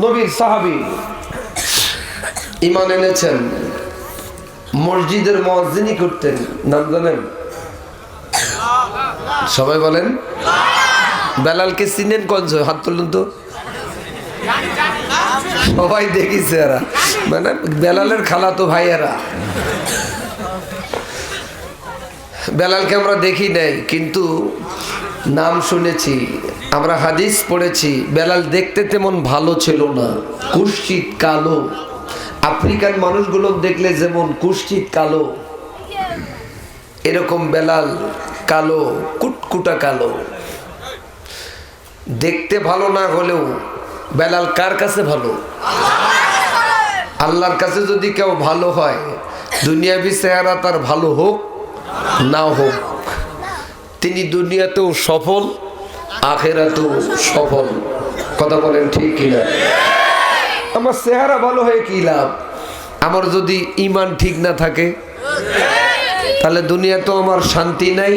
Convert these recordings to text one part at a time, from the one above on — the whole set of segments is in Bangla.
নবীর সাহাবি ইমান এনেছেন, মসজিদের মসজিদই করতেন, নাম জানেন? সবাই বলেন, বেলালকে চিনেন কঞ্জ হাত তুলুন তো। সবাই দেখিছে এরা। মানে বেলালের খালা তো ভাই এরা বেলালকে আমরা দেখি নাই, কিন্তু নাম শুনেছি, আমরা হাদিস পড়েছি, বেলাল দেখতে তেমন ভালো ছিল না কুশ্চিত কালো। আফ্রিকান মানুষগুলো দেখলে যেমন কুশ্চিত কালো, এরকম বেলাল কালো, কুটকুটা কালো। দেখতে ভালো না হলেও বেলাল কার কাছে ভালো? আল্লাহর কাছে যদি কেউ ভালো হয়, দুনিয়াবি চেহারা তার ভালো হোক, না হোক। তিনি দুনিয়াতেও সফল, আখেরাতেও সফল। কথা বলেন ঠিক কিনা আমার চেহারা ভালো হয়ে কি লাভ? আমার যদি ইমান ঠিক না থাকে, তাহলে দুনিয়াতেও আমার শান্তি নাই,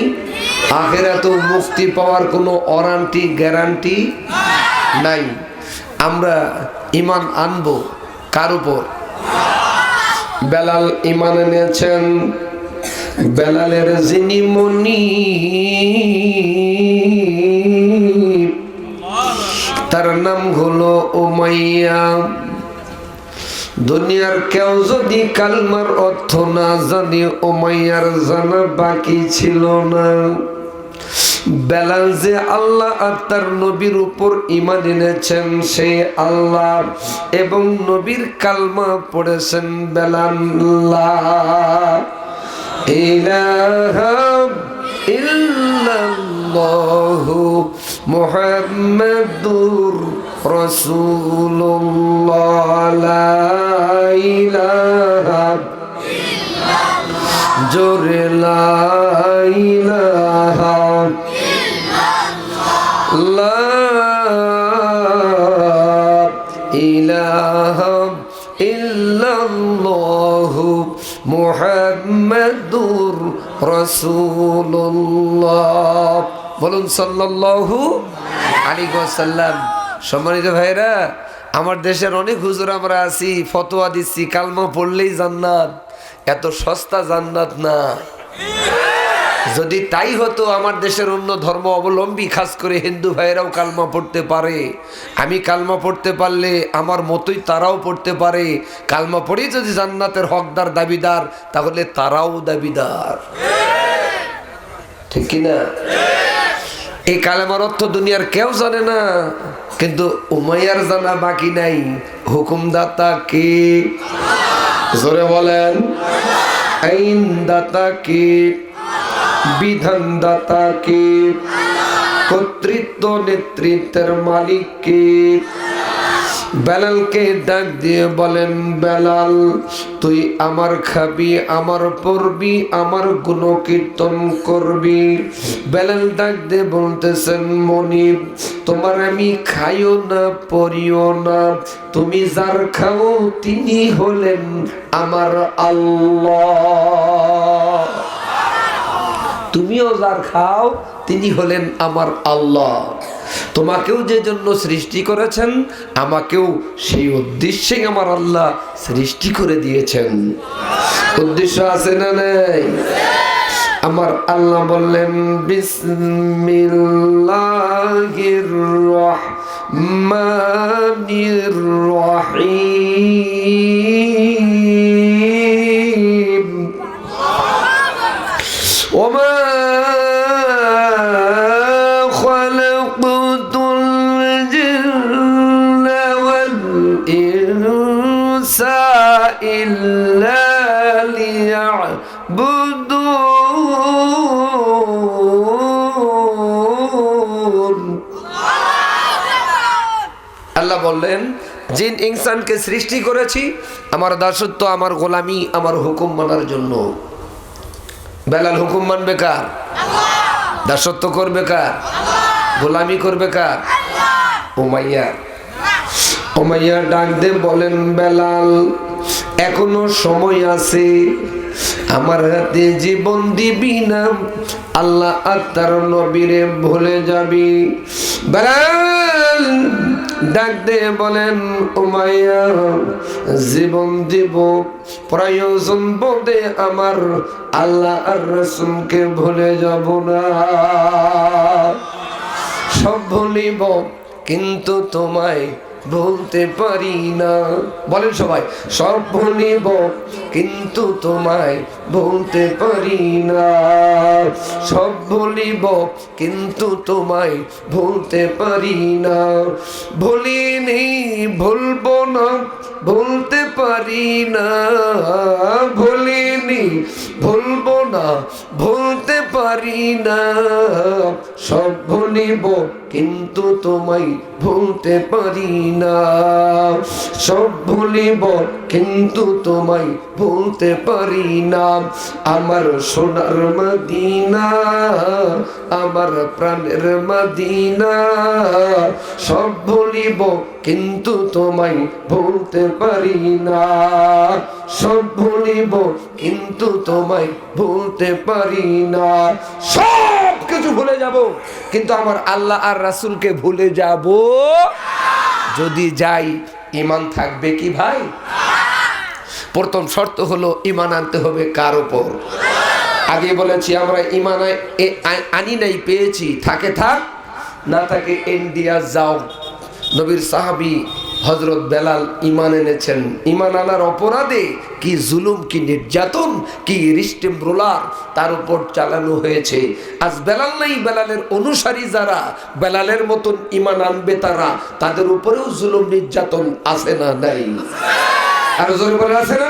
আখেরাতেও মুক্তি পাওয়ার কোনো অরান্টি গ্যারান্টি নাই। আমরা ইমান আনব কার উপর? বেলাল ইমান এনেছেন। বেলালের যিনি মনি, তার নাম হলো ওমাইয়া দুনিয়ার কেউ যদি কালমার অর্থ না জানি ওমাইয়ার জানা বাকি ছিল না। বেলাল যে আল্লাহ আর তার নবীর উপর ইমান এনেছেন সে আল্লাহ এবং নবীর কালমা পড়েছেন বেলাল্লাহ। ইলাহা ইল্লাল্লাহু মুহাম্মাদুর রাসূলুল্লাহ। লা ইলাহা জোরে লা ইলাহা লা ইলাহা ইল্লাল্লাহু মুহাম্মাদুর রাসূলুল্লাহ। বলুন সাল্লাল্লাহু আলাইহি ওয়াসাল্লাম। সম্মানিত ভাইরা আমার দেশের অনেক হুজুর আমরা আছি, ফতোয়া দিচ্ছি, কালমা পড়লেই জান্নাত, এত সস্তা জান্নাত না। যদি তাই হতো, আমার দেশের অন্য ধর্ম অবলম্বী, খাস করে হিন্দু ভাইয়েরাও কালমা পড়তে পারে। আমি কালমা পড়তে পারলে আমার মতোই তারাও পড়তে পারে। কালমা পড়েই যদি জান্নাতের হকদার দাবিদার, তাহলে তারাও দাবিদার। ঠিক কিনা? এই কালেমার অর্থ দুনিয়ার কেউ জানে না, কিন্তু উমাইয়ার জানা বাকি নাই। হুকুমদাতা কে? জোরে বলেন। আইনদাতা কে? বিধানদাতা কে? কর্তৃত্ব নেতৃত্বের মালিক কে? বেলালকে ডাক দিয়ে বলেন, বেলাল, তুই আমার খাবি, আমার পড়বি, আমার গুণ কীর্তন করবি। বেলাল ডাক দিয়ে বলতেছেন, মনিব, তোমার আমি খাইও না, পড়িও না। তুমি যার খাও, তিনি হলেন আমার আল্লাহ। তুমিও যার খাও, তিনি হলেন আমার আল্লাহ। তোমাকেও যে জন্য সৃষ্টি করেছেন, আমাকেও সেই উদ্দেশ্যে আমার আল্লাহ সৃষ্টি করে দিয়েছেন। উদ্দেশ্য আছে না নেই? আমার আল্লাহ বললেন, বিসমিল্লাহির রহমানির রহিম। বললেন জিন ইনসানকে সৃষ্টি করেছি আমার দাসত্ব আমার গোলামি আমার হুকুম মানার জন্য। বেলাল হুকুম মানবে কার? দাসত্ব করবে কার? গোলামি করবে কার? ওমাইয়া ওমাইয়া ডাক দে বলেন বেলাল এখনও সময় আছে। আমার হাতে জীবন দিবি না আল্লাহ আর তার নবীরে ভুলে যাবি। বেলাল ডাক দিয়ে বলেন, উমাইয়া, জীবন দিব, প্রয়োজন বোধে আমার আল্লাহ আর রসুলকে ভুলে যাব না। সব ভুলিব, কিন্তু তোমায় বলতে পারি না। বলেন সবাই সব ভুলিব কিন্তু তোমায় বলতে পারি না। সব ভুলিব কিন্তু তোমায় ভুলতে পারি না। ভুলিনি ভুলবো না ভুলতে পারি না। ভুলিনি ভুলবো না ভুলতে পারি না। সব ভুলিব কিন্তু তোমায় ভুলতে পারি না। সব ভুলিব কিন্তু তোমায় ভুলতে পারি না। আমার সোনার মদিনা, আমার প্রাণের মদিনা। সব ভুলিব কিন্তু তোমায় ভুলতে পারি না। সব ভুলিব কিন্তু তোমায় ভুলতে পারি না। সব কিছু ভুলে যাব। কিন্তু আমার আল্লাহ আর রাসুলকে ভুলে যাব। যদি যাই ইমান থাকবে কি ভাই? প্রথম শর্ত হলো ইমান আনতে হবে কার ওপর আগে বলেছি, আমরা ইমান আনি নাই, পেয়েছি। থাকে থাক, না থাকে ইন্ডিয়া যাও। নবীর সাহাবি হজরত বেলাল ইমান এনেছেন। ইমান আনার অপরাধে কি জুলুম, কি নির্যাতন, কি রিস্টেম রোলার তার উপর চালানো হয়েছে। আজ বেলাল নাই, বেলালের অনুসারী যারা, বেলালের মতন ইমান আনবে তারা, তাদের উপরেও জুলুম, নির্যাতন আছে না নাই? আর জোরে বলে আছে না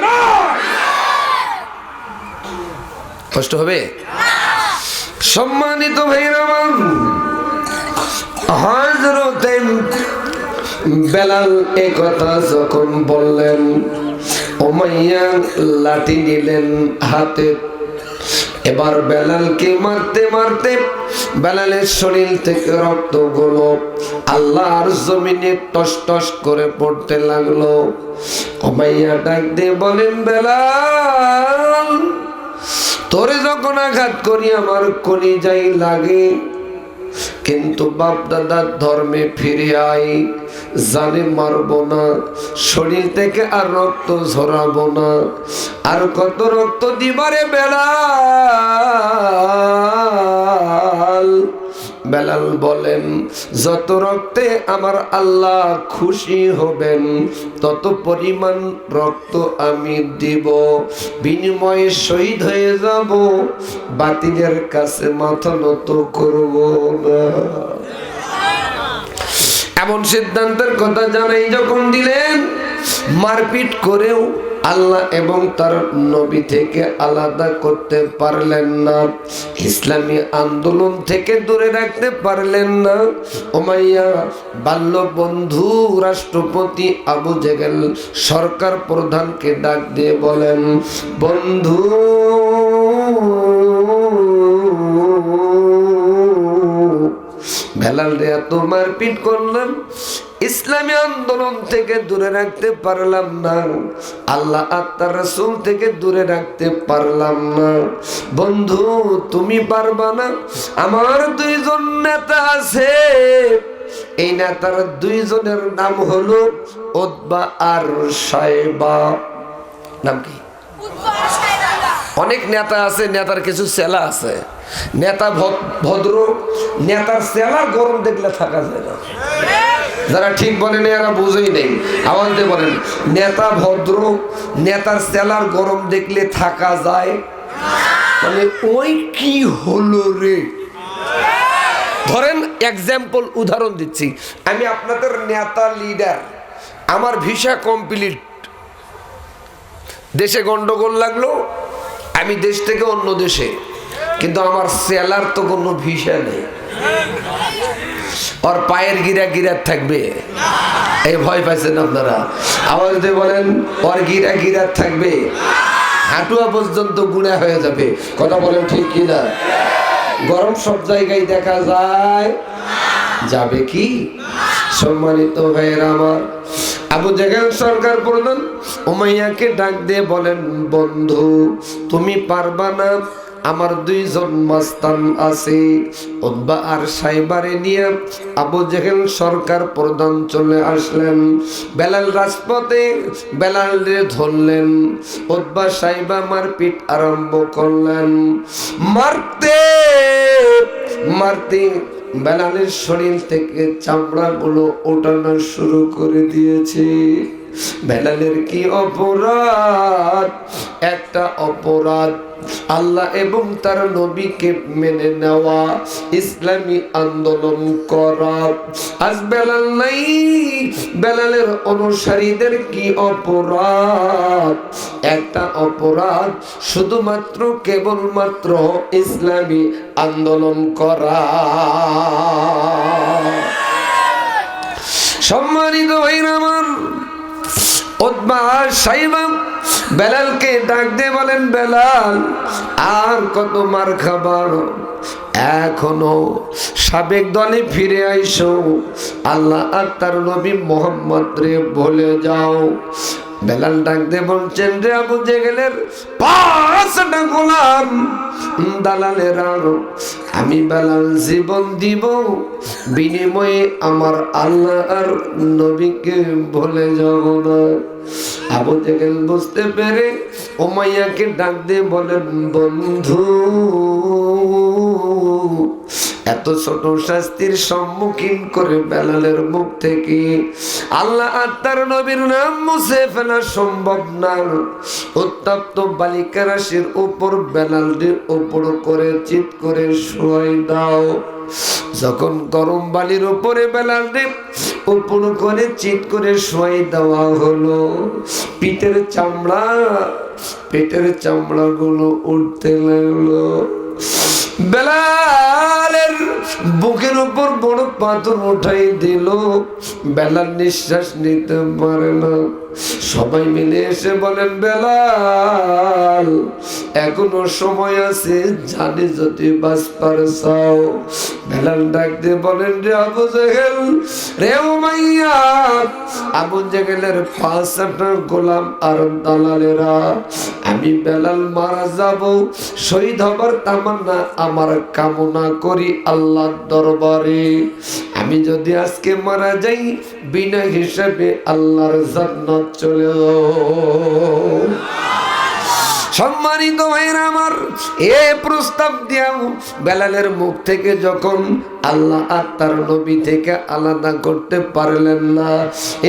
কষ্ট হবে? সম্মানিত বেলাল এ কথা যখন বললেন ওমাইয়া লাঠি নিলেন হাতে। এবার বেলালকে মারতে মারতে বেলালের শরীর থেকে রক্তগুলো আল্লাহর জমিনে টস টস করে পড়তে লাগল। ওমাইয়া ডাক দিয়ে বলেন, বেলাল, তোরে যখন আঘাত করি আমার কলি যাই লাগে। কিন্তু বাপ দাদার ধর্মে ফিরে আই জানে মারব না, শরীর থেকে আর রক্ত ঝরাবো না। আর কত রক্ত দিবারে বেড়াল বেলাল বলেন, যত রক্তে আমার আল্লাহ খুশি হবেন, তত পরিমাণ রক্ত আমি দিব। বিনিময়ে শহীদ হয়ে যাব, বাতিলের কাছে মাথা নত করব। না সিদ্ধান্তের কথা জানাই যখন দিলেন, মারপিট করেও আল্লাহ এবং তার নবী থেকে আলাদা করতে পারলেন না। ইসলামী আন্দোলন থেকে দূরে রাখতে পারলেন না। ওমাইয়া বাল্য বন্ধু, রাষ্ট্রপতি আবু জেগেল সরকার প্রধানকে ডাক দিয়ে বলেন, বন্ধু বেলাল রে, এত মারপিট করলাম। ইসলামী আন্দোলন থেকে দূরে রাখতে পারলাম না। আল্লাহ আত্মার রসুল থেকে দূরে রাখতে পারলাম না। বন্ধু, তুমি পারবা না। আমার দুইজন নেতা আছে। এই নেতার দুইজনের নাম হলো ওদবা আর সাহেবা নাম কি? অনেক নেতা আছে, নেতার কিছু সেলা আছে। নেতা ভদ্র নেতার সেলা গরম দেখলে থাকা যায় না। যারা ঠিক বলেন এরা বুঝেই নেই। আওয়াজ বলেন, নেতা ভদ্র নেতার সেলার গরম দেখলে থাকা যায়? মানে ওই কি হলো রে? ধরেন এক্সাম্পল উদাহরণ দিচ্ছি। আমি আপনাদের নেতা লিডার আমার ভিসা কমপ্লিট দেশে গন্ডগোল লাগল আমি দেশ থেকে অন্য দেশে, কিন্তু আমার সেলার তো কোনো ভিসা নেই। ওর পায়ের গিরা গিরাত থাকবে। এই ভয় পাইছেন আপনারা? আবার যদি বলেন, ওর গিরা গিরাত থাকবে। হাঁটুয়া পর্যন্ত গুণা হয়ে যাবে। কথা বলেন ঠিক কিনা? গরম সব জায়গায় দেখা যায়। যাবে কি? সম্মানিত ভাইয়ের আমার আবু জাহেল সরকার প্রধান উমাইয়াকে ডাক দিয়ে বলেন, বন্ধু, তুমি পারবা না, আমার দুইজন মাস্তান আছে। উদ্বা আর সাইবারে নিয়ে আবু জেহেল সরকার প্রধান চলে আসলেন। বেলাল রাজপথে বেলাল ধরলেন। উদ্বা সাইবা মারপিট আরম্ভ করলেন। মারতে মারতে বেলালের শরীর থেকে চামড়াগুলো ওঠানো শুরু করে দিয়েছে। বেলালের কি অপরাধ? একটা অপরাধ আল্লাহ এবং তার নবীকে মেনে নেওয়া, ইসলামী আন্দোলন করা। আজ বেলাল নাই, বেলালের অনুসারীদের কি অপরাধ? একটা অপরাধ শুধুমাত্র কেবলমাত্র ইসলামী আন্দোলন করা। সম্মানিত ভাইরা আমার উতবা সাইবা বেলালকে ডাক দিয়ে বলেন, বেলাল, আর কত মার খাবার? এখনও সাবেক দলে ফিরে আইসো। আল্লাহ আর তার নবী মোহাম্মদ রে বলে যাও। বেলাল ডাক দিয়ে বলছেন, রে আবু জেগেলের পাঁচটা গোলাম দালালের আরও আমি বেলাল জীবন দিব, বিনিময়ে আমার আল্লাহ আর নবীকে ভুলে যাব না। আবু জেগেল বুঝতে পেরে ওমাইয়াকে ডাক দিয়ে বলেন, বন্ধু এত ছোট শাস্তির সম্মুখীন করে বেলালের মুখ থেকে আল্লাহ আর তার নবীর নাম মুছে ফেলা সম্ভব না। উত্তপ্ত বালিকা রাশির উপর বেলালটির উপর করে চিত করে শুয়াই দাও। যখন গরম বালির উপরে বেলালটি উপর করে চিত করে শুয়াই দেওয়া হলো, পিঠের চামড়া পেটের চামড়া গুলো উঠতে লাগল। বেলালের বুকের উপর বড় পাথর উঠাই দিল। বেলাল নিঃশ্বাস নিতে পারে না। সবাই মিলে এসে বলেন, বেলাল, এখনও সময় আছে, জানি যদি বাঁচপার চাও। বেলাল ডাক দিয়ে বলেন, রে আবু জেহেল, রে উমাইয়া আবু জেহেলের পাঁচটা গোলাম আর দালালেরা, আমি বেলাল মারা যাব, শহীদ হবার তামান্না আমার কামনা করি আল্লাহর দরবারে। আমি যদি আজকে মারা যাই, বিনা হিসাবে আল্লাহর জান্নাত চলে যাও সম্মানিত ভাইয়ের আমার, এ প্রস্তাব দিয়াও বেলালের মুখ থেকে যখন আল্লাহ আর তার নবী থেকে আলাদা করতে পারলেন না,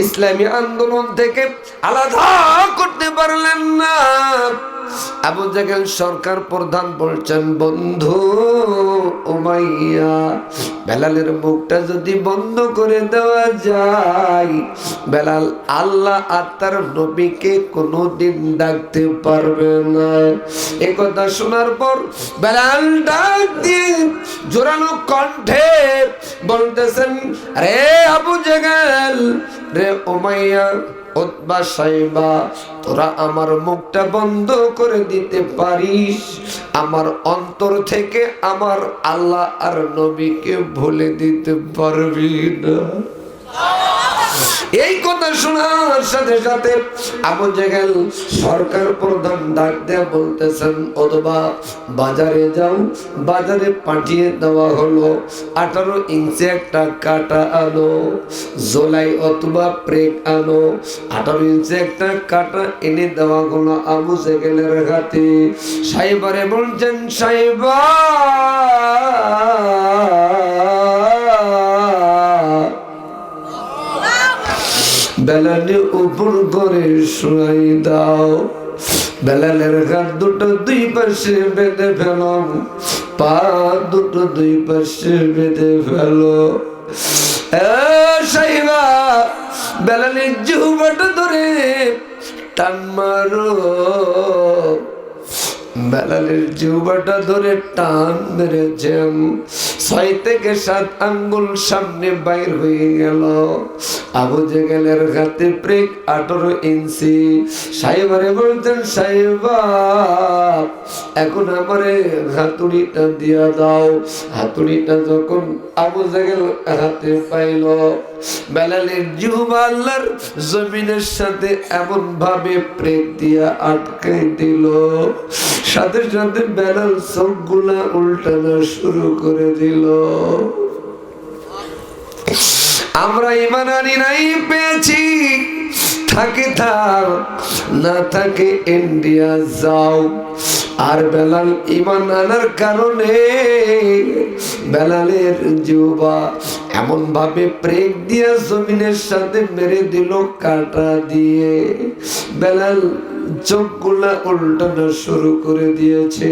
ইসলামী আন্দোলন থেকে আলাদা করতে পারলেন না। আবু জাগেল সরকার প্রধান বলছেন, বন্ধু ওমাইয়া বেলালের মুখটা যদি বন্ধ করে দেওয়া যায়, বেলাল আল্লাহ আর তার নবীকে কোনোদিন ডাকতে পারবে না। এ কথা শোনার পর বেলাল ডাক দিয়ে জোরালো কণ্ঠে বলতেছেন, রে আবু জাগেল, রে ওমাইয়া তোরা আমার মুখটা বন্ধ করে দিতে পারিস। আমার অন্তর থেকে আমার আল্লাহ আর নবীকে ভুলে দিতে পারবি না। এই কথা শোনার সাথে সাথে আবু জেগেল সরকার প্রধান ডাক দেয়া বলতেছেন, অথবা বাজারে যাও, বাজারে পাঠিয়ে দেওয়া হলো। আঠারো ইঞ্চি একটা কাটা আনো জোলাই অথবা প্রেক আনো আঠারো ইঞ্চি একটা কাটা এনে দেওয়া হলো আবু জেগেলের হাতে। সাইবারে বলছেন, সাইবা বেলালে উপর করে শুয়াই দাও। বেলালের ঘাট দুটো দুই পাশে বেঁধে ফেল। পা দুটো দুই পাশে বেঁধে ফেল। সাইবা, বেলালের জুবাটা ধরে টান মারো। বেলালের জুবাটা ধরে টান মেরেছেন। ছয় থেকে সাত আঙ্গুল সামনে বাইর হয়ে গেল। আবু জেগেলের হাতে প্রেক আঠারো ইঞ্চি। সাইবারে বলতেন সাইবা এখন আমারে হাতুড়িটা দিয়া দাও। হাতুড়িটা যখন আবু জেগেল হাতে পাইল বেলালের আল্লাহর জমিনের সাথে এমন ভাবে প্রেম দিয়া দিল। সাথে সাথে বেলাল উল্টানো শুরু করে দিল। আমরা ইমান আনি নাই, পেয়েছি। থাকে থাক, না থাকে ইন্ডিয়া, যাও। আর বেলাল ইমান আনার কারণে বেলালের যুবা এমন ভাবে প্রেক দিয়া জমিনের সাথে মেরে দিল, কাটা দিয়ে। বেলাল চোখগুলা উল্টানো শুরু করে দিয়েছে।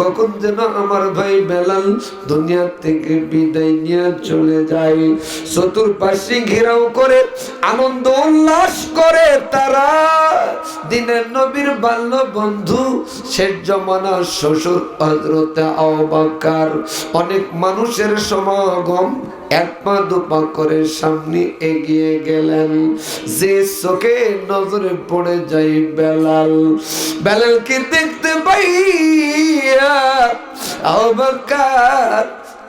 কখন যেন আমার ভাই বেলাল দুনিয়া থেকে বিদায় নিয়ে চলে যায়। চতুর্পাশে ঘেরাও করে, আনন্দ উল্লাস করে তারা। দিনের নবীর বাল্য বন্ধু, শেষ জমানা শ্বশুর হজরতে আবাকার অনেক মানুষের সমাগম এক পা দুপা করে সামনে এগিয়ে গেলেন। যে চোখে নজরে পড়ে যাই বেলাল, বেলালকে দেখতে পাইয়া আবাকার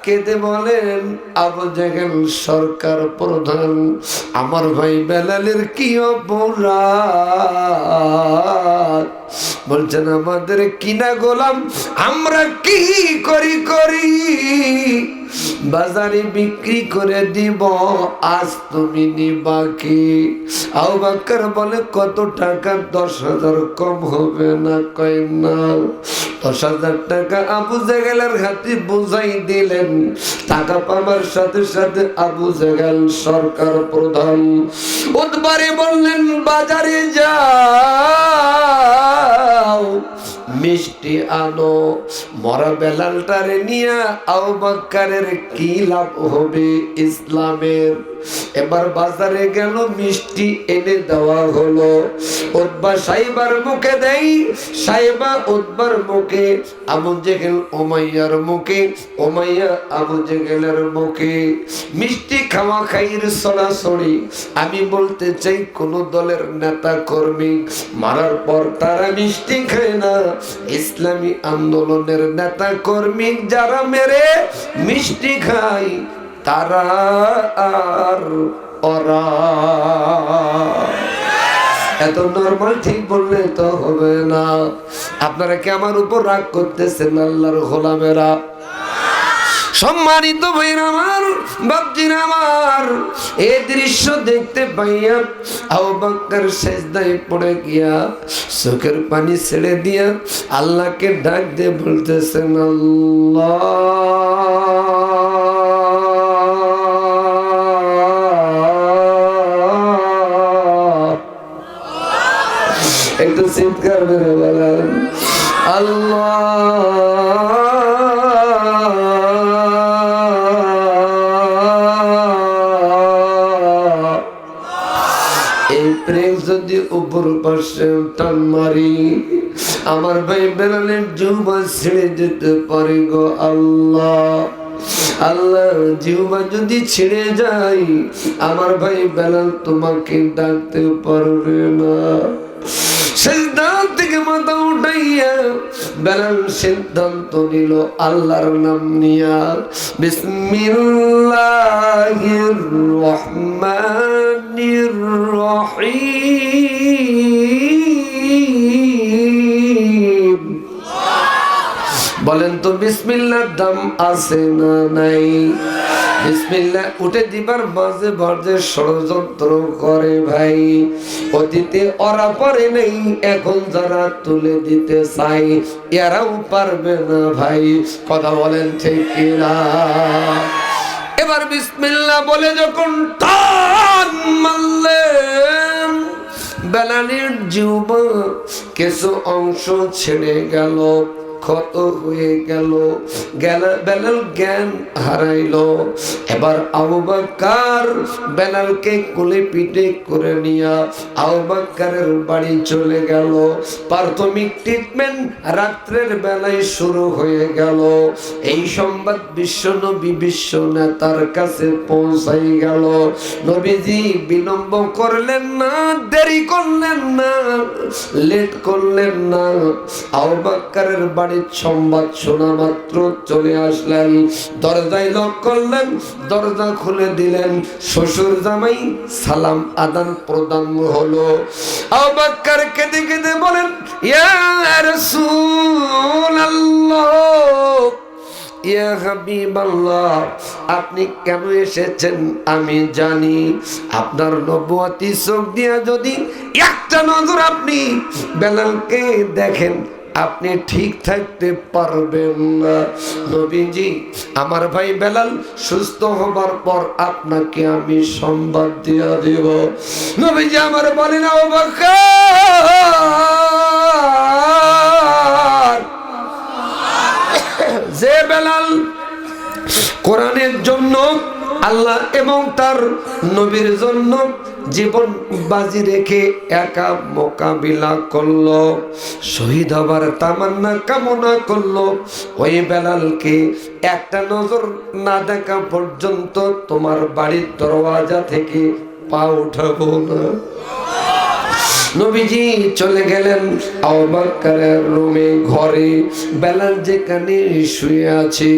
কেঁদে বলেন, আবু জাহেল সরকার প্রধান, আমার ভাই বেলালের কি অপরাধ? বলছেন, আমাদের কিনা গোলাম, আমরা কি করি করি? বাজারে বিক্রি করে দিব, আজ তুমি নিবা কি? আবাক্কার বলে, কত টাকা? দশ হাজার কম হবে না, কয় না? দশ হাজার টাকা আবু জাগালের হাতে বুঝাই দিলেন। টাকা পাবার সাথে সাথে আবু জাগাল সরকার প্রধান। উদ্বারে বললেন, বাজারে যাও মিষ্টি আনো মরা বেলালটারে নিয়া আও বাক্কারের কি লাভ হবে ইসলামের? এবার বাজারে গেল, মিষ্টি এনে দেওয়া হলো। উদ্বা সাইবার মুখে দেই, সাইবা উদ্বার মুখে আবু জেগেল ওমাইয়ার মুখে ওমাইয়া আবু জেগেলের মুখে। মিষ্টি খাওয়া খাইর সরাসরি, আমি বলতে চাই কোন দলের নেতা কর্মী, মারার পর তারা মিষ্টি খায় না। ইসলামী আন্দোলনের নেতা কর্মী যারা মেরে মিষ্টি খাই তারা আর ওরা। এত নর্মাল ঠিক বললে তো হবে না। আপনারা কি আমার উপর রাগ করতেছেন আল্লাহর গোলামেরা? সম্মানিত ভাইরা আমার, বাপজির আমার এই দৃশ্য দেখতে পাইয়া আবু বকর সেজদায় পড়ে গিয়া চোখের পানি ছেড়ে দিয়া আল্লাহকে ডাক দিয়ে বলতেছেন, আল্লাহ। একটু চিৎকার করে বলেন। উপর পাশে টান মারি। আমার ভাই বেড়ালের জুবা ছেড়ে যেতে পারে গো আল্লাহ। আল্লাহ জিহবা যদি ছেড়ে যাই আমার ভাই বেলাল তোমাকে ডাকতে পারবে না। সিদ্ধান্ত থেকে মাথা উঠাইয়া বেলাল সিদ্ধান্ত নিল আল্লাহর নাম নিয়া। বিসমিল্লাহির রহমানির রহিম। বলেন তো, বিসমিল্লার দাম আছে না নাই? বিসমিল্লা উঠে দিবার মাঝে মাঝে ষড়যন্ত্র করে ভাই। অতীতে ওরা পারে নেই, এখন যারা তুলে দিতে চাই এরাও পারবে না ভাই। কথা বলেন ঠিক কিনা? এবার বিসমিল্লা বলে যখন টান মারলেন, বেলানির জীবন কিছু অংশ ছেড়ে গেল। ক্ষত হয়ে গেল। বেলাল জ্ঞান হারাইলো। এবার আবু বেলালকে কোলে পিঠে করে নিয়া আবু বাড়ি চলে গেল। প্রাথমিক ট্রিটমেন্ট রাত্রের বেলায় শুরু হয়ে গেল। এই সংবাদ বিশ্ব নবী বিশ্ব নেতার কাছে পৌঁছাই গেল। নবীজি বিলম্ব করলেন না, দেরি করলেন না লেট করলেন না। আবু বাড়ি বাড়ির সংবাদ শোনা মাত্র চলে আসলেন। দরজায় লক করলেন, দরজা খুলে দিলেন। শ্বশুর জামাই সালাম আদান প্রদান হলো। আবাক্কার কেঁদে কেঁদে বলেন, ইয়া রাসূলুল্লাহ, ইয়া হাবিবাল্লাহ, আপনি কেন এসেছেন আমি জানি। আপনার নবুয়াতি চোখ দিয়ে যদি একটা নজর আপনি বেলালকে দেখেন আপনি ঠিক থাকতে পারবেন না। নবীজি আমার ভাই বেলাল সুস্থ হবার পর আপনাকে আমি সংবাদ দিয়ে দেব। নবীজি আমার বলেন যে বেলাল কোরআনের জন্য আল্লাহ এবং তার নবীর জন্য জীবন বাজি রেখে একা মোকাবিলা করল। শহীদ হবার তামান্না কামনা করল। ওই বেলালকে একটা নজর না দেখা পর্যন্ত তোমার বাড়ির দরওয়াজা থেকে পা উঠাবো না। নবীজি চলে গেলেন আবাকারের রুমে ঘরে। বেলাল যেখানে শুয়ে আছে,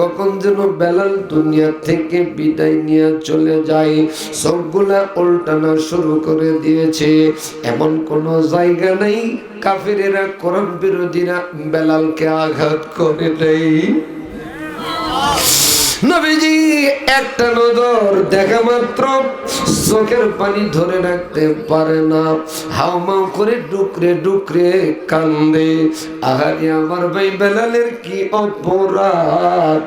কখন যেন বেলাল দুনিয়া থেকে বিদায় নিয়ে চলে যায়। সবগুলা উল্টানা শুরু করে দিয়েছে। এমন কোনো জায়গা নেই, কাফিরেরা কোরআন বিরোধীরা বেলালকে আঘাত করে নেই নবীজি একটা নজর দেখা মাত্র চোখের পানি ধরে রাখতে পারে না। হাউমাউ করে ডুকরে ডুকরে কান্দে। আহারে আমার ভাই বেলালের কি অপরাধ?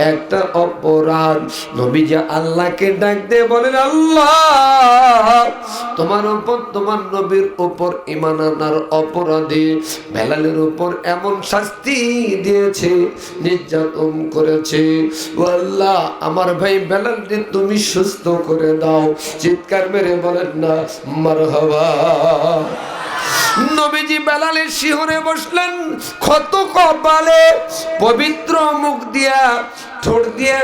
একটা অপরাধ। নবীজি আল্লাহকে ডাক দিয়ে বলেন, আল্লাহ, তোমার উপর, তোমার নবীর উপর ইমান আনার অপরাধে বেলালের উপর এমন শাস্তি দিয়েছে, নির্যাতন করেছে। ও আল্লাহ আমার ভাই বেলাল তুমি সুস্থ করে দাও। চিৎকার মেরে বলেন, না মার নবীজি বেলালের শিহরে বসলেন, ক্ষত কপালে পবিত্র মুখ দিয়া ঠোঁট দিয়ে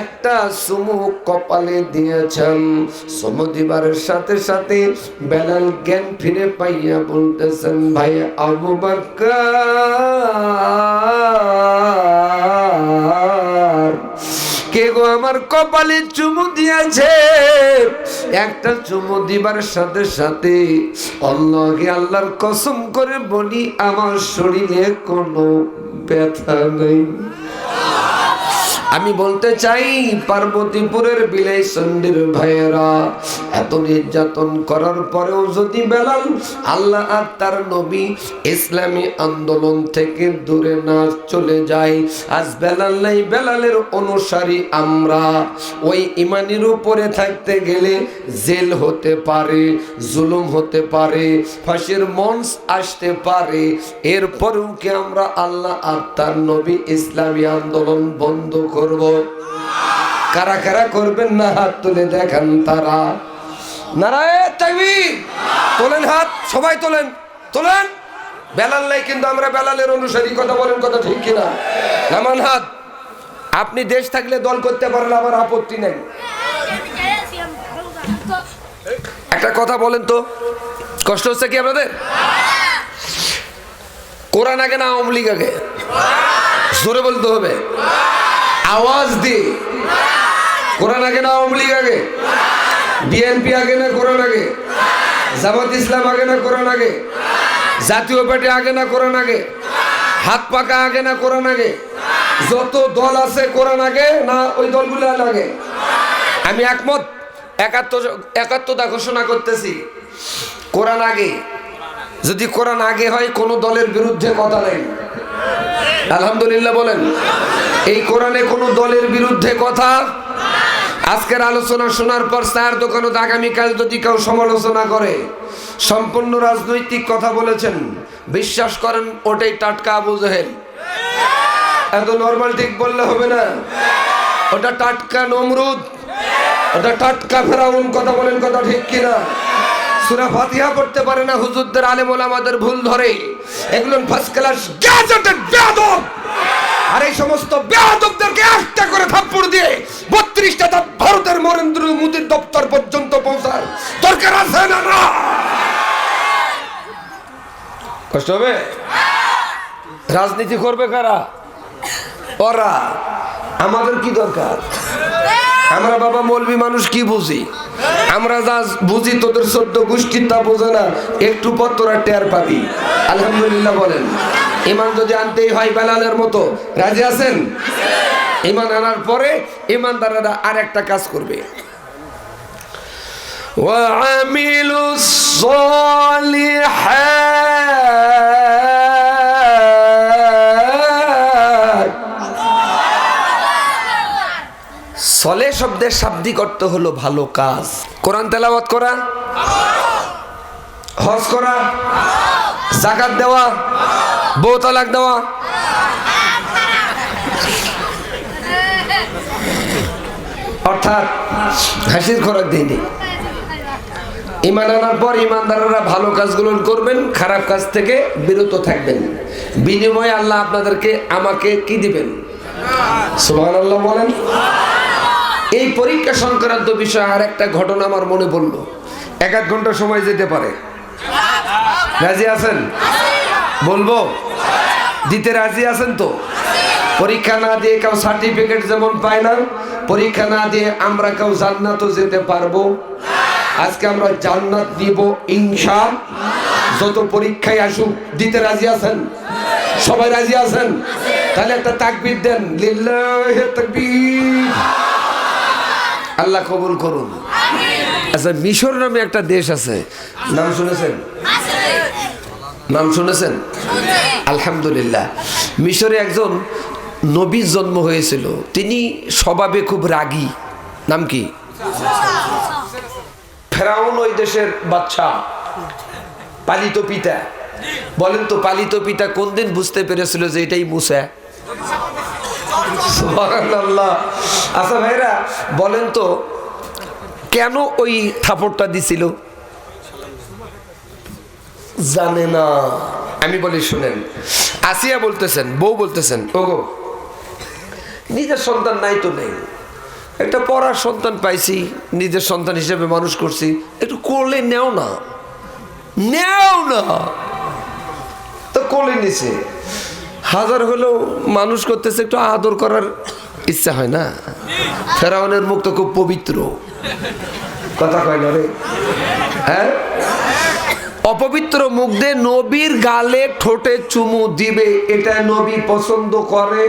একটা সুমু কপালে দিয়েছেন। সুমু দিবারের সাথে সাথে বেলাল জ্ঞান ফিরে পাইয়া বলতেছেন, ভাই আবু বাক্কার কে গো আমার কপালে চুমু দিয়েছে? একটা চুমু দিবার সাথে সাথে অল্লাহকে আল্লাহর কসম করে বলি, আমার শরীরে কোনো ব্যথা নেই। আমি বলতে চাই, পার্বতীপুরের বিলাই চন্ডীর ভাইয়েরা, এত নির্যাতন করার পরেও যদি বেলাল আল্লাহ আর তার নবী ইসলামী আন্দোলন থেকে দূরে না চলে যায়, আজ বেলাল নাই, বেলালের অনুসারী আমরা। ওই ইমানের উপরে থাকতে গেলে জেল হতে পারে, জুলুম হতে পারে, ফাঁসির মঞ্চ আসতে পারে। এরপরেও কি আমরা আল্লাহ আর তার নবী ইসলামী আন্দোলন বন্ধ করব। কারা কারা করবেন না হাত তুলে দেখান তারা। নারায়ণ তোলেন হাত, সবাই তোলেন। তোলেন! বেলাল নাই কিন্তু আমরা বেলালের অনুসারী, কথা বলেন কথা ঠিক কিনা? নামান হাত, আপনি দেশ থাকলে দল করতে পারেন আমার আপত্তি নেই। একটা কথা বলেন তো, কষ্ট হচ্ছে কি আপনাদের? কোরআন আগে না আওয়ামী লীগ আগে? জোরে বলতে হবে। আওয়াজ দি। কোরআন আগে না, আওয়ামী লীগ আগে? বিএনপি আগে না, কোরআন আগে? জামাত ইসলাম আগে না, কোরআন আগে? জাতীয় পার্টি আগে না, কোরআন আগে? হাত পাকা আগে না, কোরআন আগে? যত দল আছে, কোরআন আগে না, ওই দলগুলো আগে? আমি একমত একাত্ম একাত্মতা ঘোষণা করতেছি। কোরআন আগে। যদি কোরআন আগে হয়, কোনো দলের বিরুদ্ধে কথা নেই। আলহামদুলিল্লাহ বলেন। এই কোরআনে কোনো দলের বিরুদ্ধে কথা? আজকের আলোচনা শোনার পর চায়ের দোকানে আগামীকাল যদি কেউ সমালোচনা করে, সম্পূর্ণ রাজনৈতিক কথা বলেছেন, বিশ্বাস করেন ওটাই টাটকা আবু জাহেল। এত নর্মাল ঠিক বললে হবে না। ওটা টাটকা নমরুদ। ওটা টাটকা ফেরাউন, কথা বলেন কথা ঠিক কিনা? সুরা ফাতিহা পড়তে পারে না হুজুরদের আলেম আমাদের ভুল ধরে। এগুলো ফার্স্ট ক্লাস গ্যাজেটেড বেয়াদব! আর এই সমস্ত বেয়াদবদেরকে একটা করে থাপ্পড় দিয়ে বত্রিশটা ধাপ ভারতের নরেন্দ্র মোদীর দপ্তর পর্যন্ত পৌঁছার দরকার আছে না না? কষ্ট হবে? রাজনীতি করবে কারা? ওরা। আমাদের কি দরকার? আমরা বাবা মৌলবী মানুষ কি বুঝি? আমরা যা বুঝি তোদের সদ্য গোষ্ঠীর তা বোঝে না, একটু পর তোরা টের পাবি। আলহামদুলিল্লাহ বলেন। ইমান যদি আনতেই হয় বেলালের মতো রাজি আছেন ইমান আনার পরে ইমানদারেরা আর একটা কাজ করবে وعملوا الصالحات সলে শব্দের শাব্দিক অর্থ হলো ভালো কাজ কোরআন তেলাওয়াত করা হজ করা জাকাত দেওয়া, বউ তালাক দেওয়া। অর্থাৎ হাসির খোরাক দিইনি ইমান আনার পর ইমানদাররা ভালো কাজগুলো করবেন, খারাপ কাজ থেকে বিরত থাকবেন। বিনিময়ে আল্লাহ আপনাদেরকে আমাকে কি দিবেন? সুবহান আল্লাহ বলেন। এই পরীক্ষা সংক্রান্ত বিষয়ে আর একটা ঘটনা আমার মনে পড়ল। এক এক ঘণ্টা সময় যেতে পারে। রাজি আছেন? বলব? দিতে রাজি আছেন তো? পরীক্ষা না দিয়ে কেউ সার্টিফিকেট যেমন পায় না পরীক্ষা না দিয়ে আমরা কেউ জান্নাতও যেতে পারব। আজকে আমরা জান্নাত দিব ইনশা যত পরীক্ষায় আসুক দিতে রাজি আছেন? সবাই রাজি আছেন? তাহলে একটা তাকবির দেন আল্লাহ কবুল করুন। আচ্ছা মিশর নামে একটা দেশ আছে নাম শুনেছেন? নাম শুনেছেন? আলহামদুলিল্লাহ। মিশরে একজন নবীর জন্ম হয়েছিল। তিনি স্বভাবে খুব রাগী। নাম কি? ফেরাউন ওই দেশের বাচ্চা পালিত পিতা। বলেন তো, পালিত পিতা কোন দিন বুঝতে পেরেছিল যে এটাই মুসা। আচ্ছা ভাইরা, বলেন তো, কেন ওই থাপড়টা দিছিল? জানে না। আমি বলি, শুনেন, আসিয়া বলতেছেন, বউ বলতেছেন, ওগো, নিজের সন্তান নাই তো নেই। একটা পড়ার সন্তান পাইছি, নিজের সন্তান হিসেবে মানুষ করছি, একটু কোলে নেও না। নেও না। তো কোলে নিছে। হাজার হলেও মানুষ করতেছে, একটু আদর করার ইচ্ছা হয় না? ফেরাউনের মুখ তো খুব পবিত্র। কথা কয় না রে? হ্যাঁ? অপবিত্র মুখ দিয়ে নবীর গালে ঠোঁটে চুমু দিবে, এটা নবী পছন্দ করে?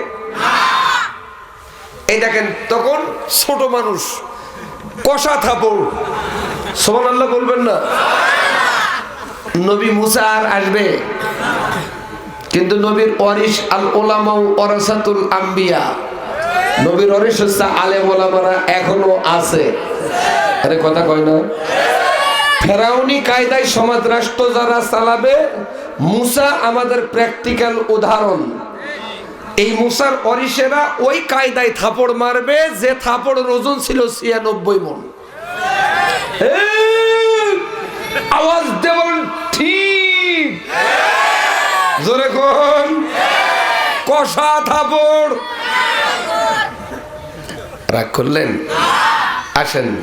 এই দেখেন, তখন ছোট মানুষ, কষা থাপড়। আল্লাহ বলবেন না? নবী মুসা আর আসবে। কিন্তু নবীর অরিস আল ওলামাউ অরাসাতুল আম্বিয়া। নবীর অরিস হচ্ছে আলেম ওলামারা এখনও আছে। আরে কথা কয় না? ফেরাউনি কায়দায় সমাজ রাষ্ট্র যারা চালাবে, মুসা আমাদের প্র্যাকটিক্যাল উদাহরণ। এই মুসার অরিসেরা ওই কায়দায় থাপড় মারবে যে থাপড়ের ওজন ছিল ছিয়ানব্বই মন। আওয়াজ দেবেন ঠিক। জোরে কোন? কষা থাপড়। রাগ করলেন? আসেন।